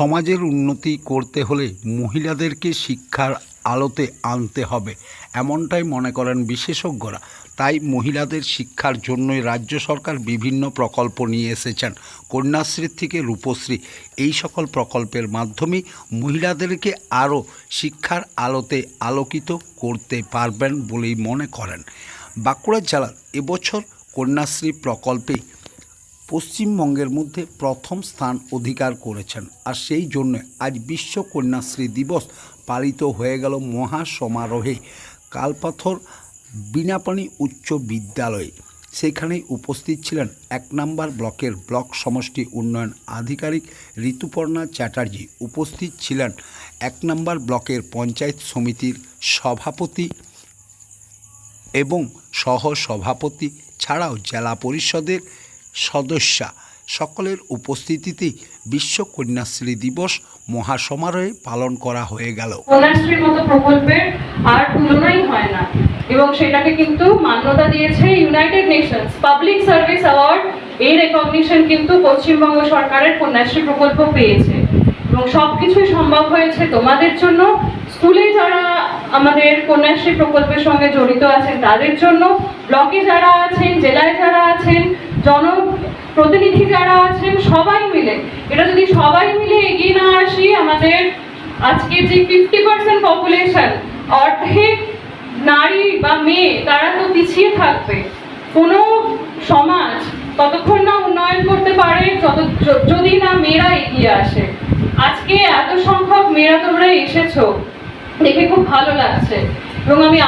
সমাজের উন্নতি করতে হলে মহিলাদেরকে শিক্ষার আলোতে আনতে হবে, এমনটাই মনে করেন বিশেষজ্ঞরা। তাই মহিলাদের শিক্ষার জন্যই রাজ্য সরকার বিভিন্ন প্রকল্প নিয়ে এসেছেন, কন্যাশ্রী থেকে রূপশ্রী। এই সকল প্রকল্পের মাধ্যমে মহিলাদেরকে আরও শিক্ষার আলোতে আলোকিত করতে পারবেন বলেই মনে করেন। বাঁকুড়া জেলার এবছর কন্যাশ্রী প্রকল্পে পশ্চিমবঙ্গের মধ্যে প্রথম স্থান অধিকার করেছেন। আর সেই জন্য আজ বিশ্ব কন্যাশ্রী দিবস পালিত হয়ে গেল মহা সমারোহে কালপাথর বিনাপানি উচ্চ বিদ্যালয়ে। সেখানেই উপস্থিত ছিলেন এক নম্বর ব্লকের ব্লক সমষ্টি উন্নয়ন আধিকারিক ঋতুপর্ণা চ্যাটার্জি। উপস্থিত ছিলেন এক নম্বর ব্লকের পঞ্চায়েত সমিতির সভাপতি এবং সহ সভাপতি ছাড়াও জেলা পরিষদের সদস্যা। সকলের উপস্থিতিতেই বিশ্ব কন্যাশ্রী দিবস মহাসমারোহে পালন করা হয়ে গেল। কন্যাশ্রীর মতো প্রকল্পের আর তুলনাই হয় না। এবং সেটাকে কিন্তু মান্যতা দিয়েছে United Nations public service award এই রেকগনিশন কিন্তু পশ্চিমবঙ্গ সরকারের কন্যাশ্রী প্রকল্প পেয়েছে। এবং সব কিছুই সম্ভব হয়েছে তোমাদের জন্য। স্কুলে যারা আমাদের কন্যাশ্রী প্রকল্পের সঙ্গে জড়িত আছেন তাদের জন্য। ব্লকে যারা আছেন, জেলায় যারা আছেন জন প্রতিনিধি যারা আছেন, সবাই মিলে, এটা যদি সবাই মিলে এগিয়ে না আসি, আমাদের আজকে যে ফিফটি পার্সেন্ট পপুলেশন অর্ধেক নারী বা মেয়ে, তারা তো পিছিয়ে থাকবে। কোনো সমাজ ততক্ষণ না উন্নয়ন করতে পারে, যত যদি না মেয়েরা এগিয়ে আসে। আজকে এত সংখ্যক মেয়েরা তোমরা এসেছ। দেখে খুব ভালো লাগছে। এবং আমি